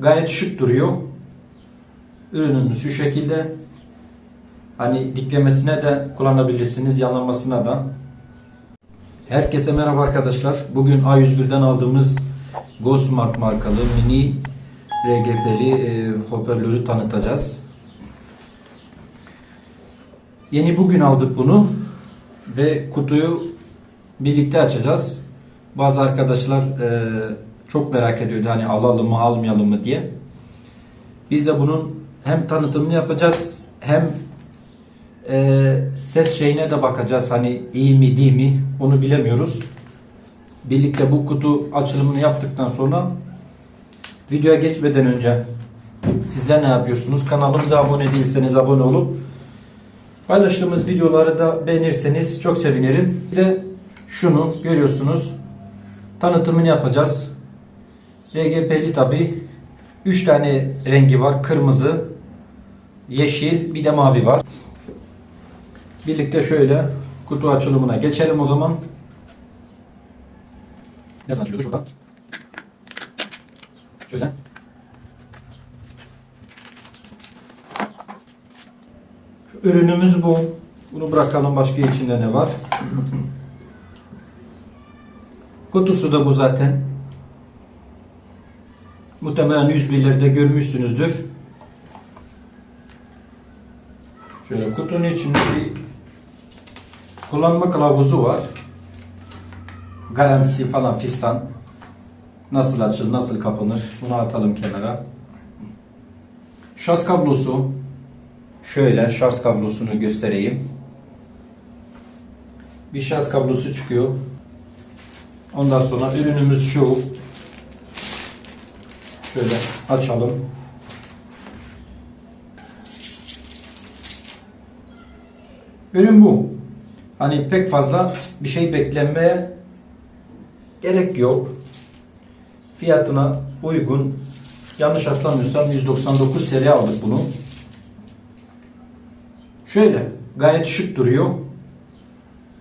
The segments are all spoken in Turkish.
Gayet şık duruyor. Ürünümüz şu şekilde. Hani diklemesine de kullanabilirsiniz, yanlamasına da. Herkese merhaba arkadaşlar. Bugün A101'den aldığımız GoSmart markalı mini RGB'li e, hoparlörü tanıtacağız. Yeni bugün aldık bunu ve kutuyu birlikte açacağız. Bazı arkadaşlar e, çok merak ediyordu hani alalım mı almayalım mı diye. Biz de bunun hem tanıtımını yapacağız hem e, ses şeyine de bakacağız. Hani iyi mi değil mi onu bilemiyoruz. Birlikte bu kutu açılımını yaptıktan sonra videoya geçmeden önce sizler ne yapıyorsunuz? Kanalımıza abone değilseniz abone olup paylaştığımız videoları da beğenirseniz çok sevinirim. Bir de şunu görüyorsunuz. Tanıtımını yapacağız. RGB'li tabi. 3 tane rengi var. Kırmızı, yeşil, bir de mavi var. Birlikte şöyle kutu açılımına geçelim o zaman. Nereden açılıyordu? Şuradan. Şöyle. Şu ürünümüz bu. Bunu bırakalım. Başka içinde ne var? Kutusu da bu zaten. Muhtemelen 101'lerde görmüşsünüzdür. Şöyle kutunun içinde bir kullanma kılavuzu var. Garantisi falan fistan. Nasıl açılır, nasıl kapanır bunu atalım kenara. Şarj kablosu. Şöyle şarj kablosunu göstereyim. Bir şarj kablosu çıkıyor. Ondan sonra ürünümüz şu. Şöyle açalım. Ürün bu. Hani pek fazla bir şey beklenmeye gerek yok. Fiyatına uygun. Yanlış hatırlamıyorsam 199 TL aldık bunu. Şöyle gayet şık duruyor.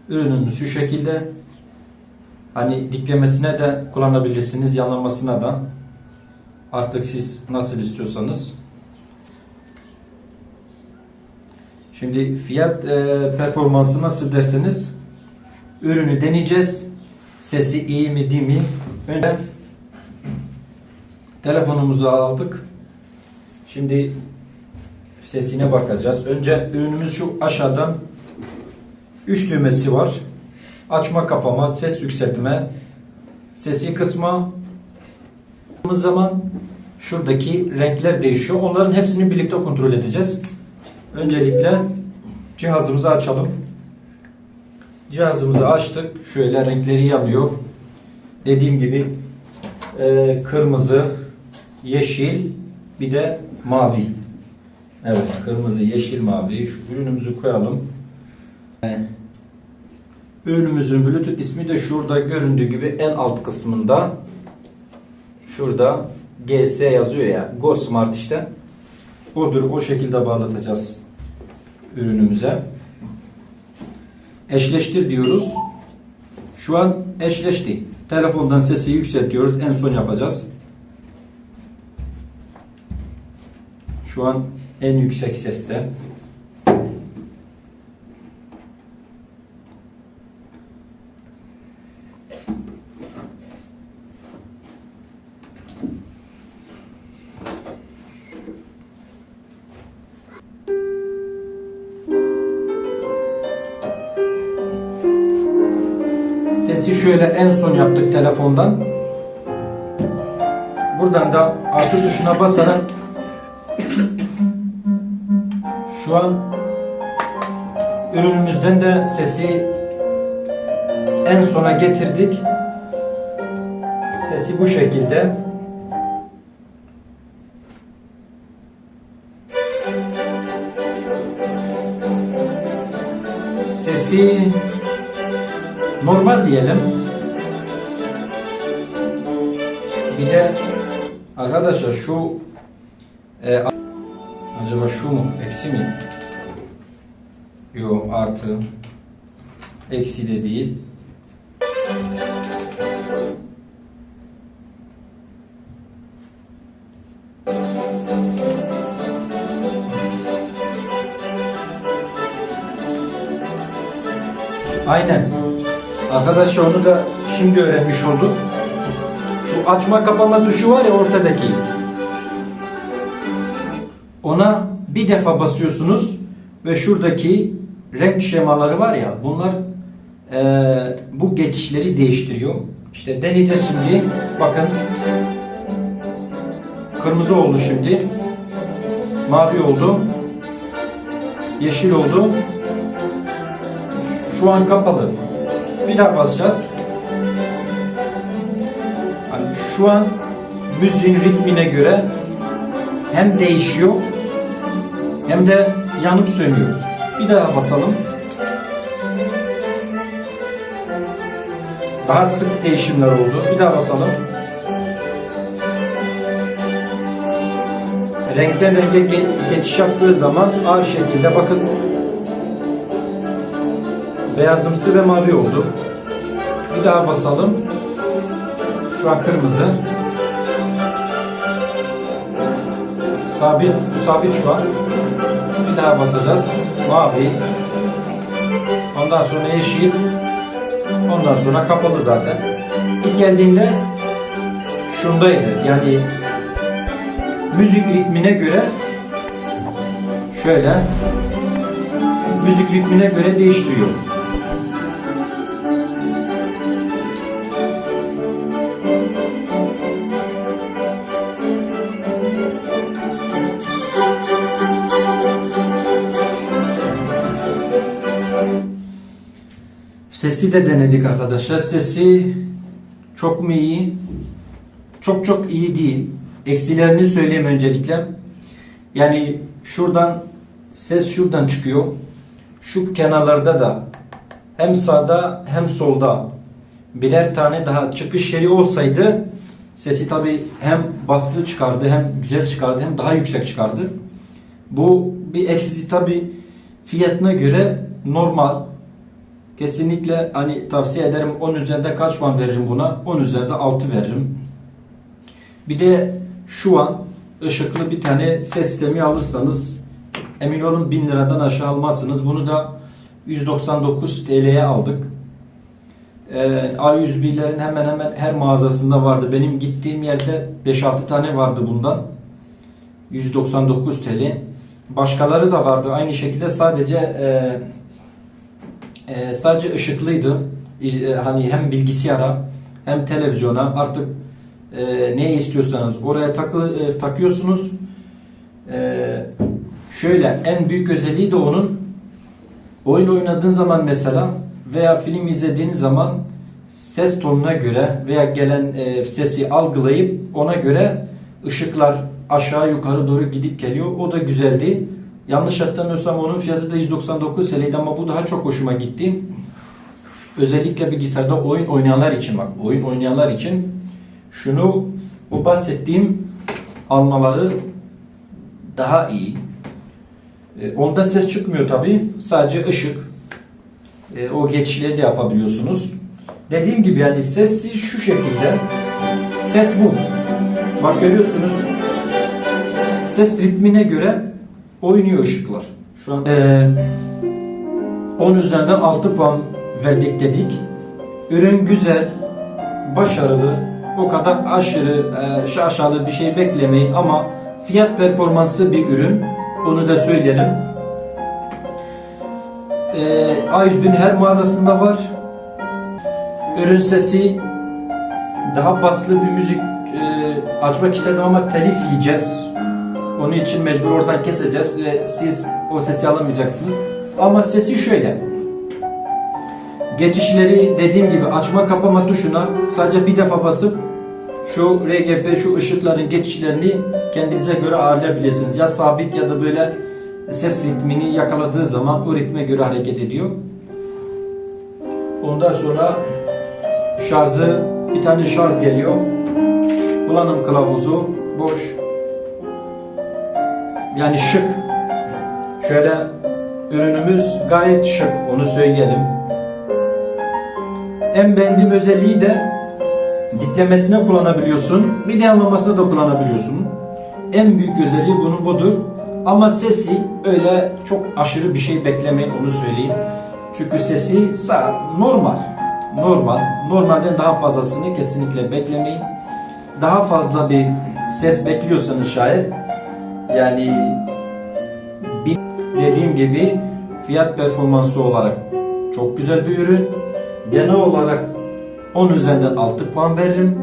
Ürünümüz şu şekilde. Hani diklemesine de kullanabilirsiniz, yanlamasına da. Artık siz nasıl istiyorsanız. Şimdi fiyat e, performansı nasıl derseniz ürünü deneyeceğiz. Sesi iyi mi değil mi? Önce telefonumuzu aldık. Şimdi sesine bakacağız. Önce ürünümüz şu aşağıdan 3 düğmesi var. Açma kapama, ses yükseltme, sesi kısma. Zaman şuradaki renkler değişiyor. Onların hepsini birlikte kontrol edeceğiz. Öncelikle cihazımızı açalım. Cihazımızı açtık. Şöyle renkleri yanıyor. Dediğim gibi e, kırmızı, yeşil bir de mavi. Evet kırmızı, yeşil, mavi. Şu ürünümüzü koyalım. E, ürünümüzün Bluetooth ismi de şurada göründüğü gibi en alt kısmında. Şurada GS yazıyor ya. Go Smart işte. Odur. O şekilde bağlatacağız ürünümüze. Eşleştir diyoruz. Şu an eşleşti. Telefondan sesi yükseltiyoruz. En son yapacağız. Şu an en yüksek seste. Sesi şöyle en son yaptık telefondan. Buradan da artı tuşuna basarak şu an ürünümüzden de sesi en sona getirdik. Sesi bu şekilde. Sesi normal diyelim. Bir de arkadaşlar şu e, acaba şu mu eksi mi? Yok artı. Eksi de değil. Aynen. Arkadaşlar onu da şimdi öğrenmiş olduk. Şu açma kapama tuşu var ya ortadaki. Ona bir defa basıyorsunuz ve şuradaki renk şemaları var ya bunlar eee, bu geçişleri değiştiriyor. İşte deneyeceğiz şimdi. Bakın. Kırmızı oldu şimdi. Mavi oldu. Yeşil oldu. Şu an kapalı. Bir daha basacağız. Hani şu an müziğin ritmine göre hem değişiyor hem de yanıp sönüyor. Bir daha basalım. Daha sık değişimler oldu. Bir daha basalım. Renkten renge ge- geçiş yaptığı zaman aynı şekilde bakın beyazımsı ve mavi oldu. Bir daha basalım. Şu an kırmızı. Sabit, bu sabit şu an. Bir daha basacağız. Mavi. Ondan sonra yeşil. Ondan sonra kapalı zaten. İlk geldiğinde şundaydı. Yani müzik ritmine göre şöyle müzik ritmine göre değiştiriyor. Sesi de denedik arkadaşlar. Sesi çok mu iyi? Çok çok iyi değil. Eksilerini söyleyeyim öncelikle. Yani şuradan ses şuradan çıkıyor. Şu kenarlarda da hem sağda hem solda birer tane daha çıkış yeri olsaydı sesi tabi hem baslı çıkardı hem güzel çıkardı hem daha yüksek çıkardı. Bu bir eksisi tabi fiyatına göre normal. Kesinlikle hani tavsiye ederim 10 üzerinde kaç puan veririm buna? 10 üzerinde 6 veririm. Bir de şu an ışıklı bir tane ses sistemi alırsanız emin olun 1000 liradan aşağı almazsınız. Bunu da 199 TL'ye aldık. Ee, A101'lerin hemen hemen her mağazasında vardı. Benim gittiğim yerde 5-6 tane vardı bundan. 199 TL. Başkaları da vardı. Aynı şekilde sadece e, e, sadece ışıklıydı. E, hani hem bilgisayara hem televizyona artık e, ne istiyorsanız oraya takı, e, takıyorsunuz. E, şöyle en büyük özelliği de onun oyun oynadığın zaman mesela veya film izlediğiniz zaman ses tonuna göre veya gelen e, sesi algılayıp ona göre ışıklar aşağı yukarı doğru gidip geliyor. O da güzeldi. Yanlış hatırlamıyorsam onun fiyatı da 199 TL'ydi ama bu daha çok hoşuma gitti. Özellikle bilgisayarda oyun oynayanlar için bak oyun oynayanlar için şunu bu bahsettiğim almaları daha iyi. E, onda ses çıkmıyor tabi. Sadece ışık. E, o geçişleri de yapabiliyorsunuz. Dediğim gibi yani ses şu şekilde. Ses bu. Bak görüyorsunuz. Ses ritmine göre oynuyor ışıklar. Şu an e, 10 üzerinden 6 puan verdik dedik. Ürün güzel, başarılı. O kadar aşırı e, şaşalı bir şey beklemeyin ama fiyat performansı bir ürün. Onu da söyleyelim. E, A101'in her mağazasında var. Ürün sesi daha baslı bir müzik e, açmak istedim ama telif yiyeceğiz. Onun için mecbur oradan keseceğiz ve siz o sesi alamayacaksınız. Ama sesi şöyle. Geçişleri dediğim gibi açma kapama tuşuna sadece bir defa basıp şu RGB şu ışıkların geçişlerini kendinize göre ayarlayabilirsiniz. Ya sabit ya da böyle ses ritmini yakaladığı zaman o ritme göre hareket ediyor. Ondan sonra şarjı bir tane şarj geliyor. Kullanım kılavuzu boş. Yani şık. Şöyle ürünümüz gayet şık. Onu söyleyelim. En beğendiğim özelliği de diklemesine kullanabiliyorsun. Bir de yanlamasına da kullanabiliyorsun. en büyük özelliği bunun budur. Ama sesi öyle çok aşırı bir şey beklemeyin onu söyleyeyim. Çünkü sesi sa- normal. Normal. Normalden daha fazlasını kesinlikle beklemeyin. Daha fazla bir ses bekliyorsanız şayet yani dediğim gibi fiyat performansı olarak çok güzel bir ürün. Genel olarak 10 üzerinden 6 puan veririm.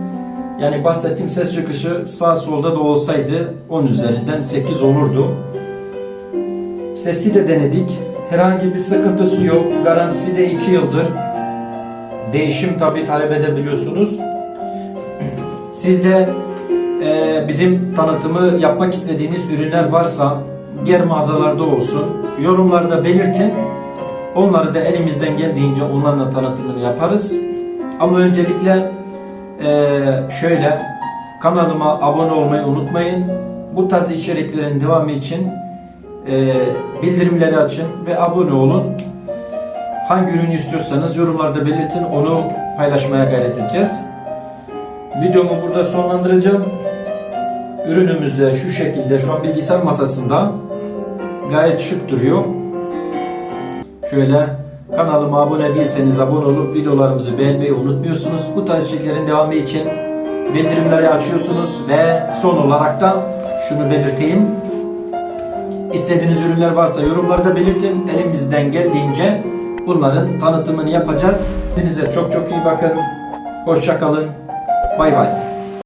Yani bahsettiğim ses çıkışı sağ solda da olsaydı 10 üzerinden 8 olurdu. Sesi de denedik. Herhangi bir sıkıntısı yok. Garantisi de 2 yıldır. Değişim tabi talep edebiliyorsunuz. Siz de e, bizim tanıtımı yapmak istediğiniz ürünler varsa diğer mağazalarda olsun yorumlarda belirtin. Onları da elimizden geldiğince onlarla tanıtımını yaparız. Ama öncelikle e, şöyle kanalıma abone olmayı unutmayın. Bu tarz içeriklerin devamı için e, bildirimleri açın ve abone olun. Hangi ürünü istiyorsanız yorumlarda belirtin. Onu paylaşmaya gayret edeceğiz. Videomu burada sonlandıracağım. Ürünümüz de şu şekilde şu an bilgisayar masasında gayet şık duruyor. Şöyle kanalıma abone değilseniz abone olup videolarımızı beğenmeyi unutmuyorsunuz. Bu tarz içeriklerin devamı için bildirimleri açıyorsunuz ve son olarak da şunu belirteyim. İstediğiniz ürünler varsa yorumlarda belirtin. Elimizden geldiğince bunların tanıtımını yapacağız. Kendinize çok çok iyi bakın. Hoşça 拜拜、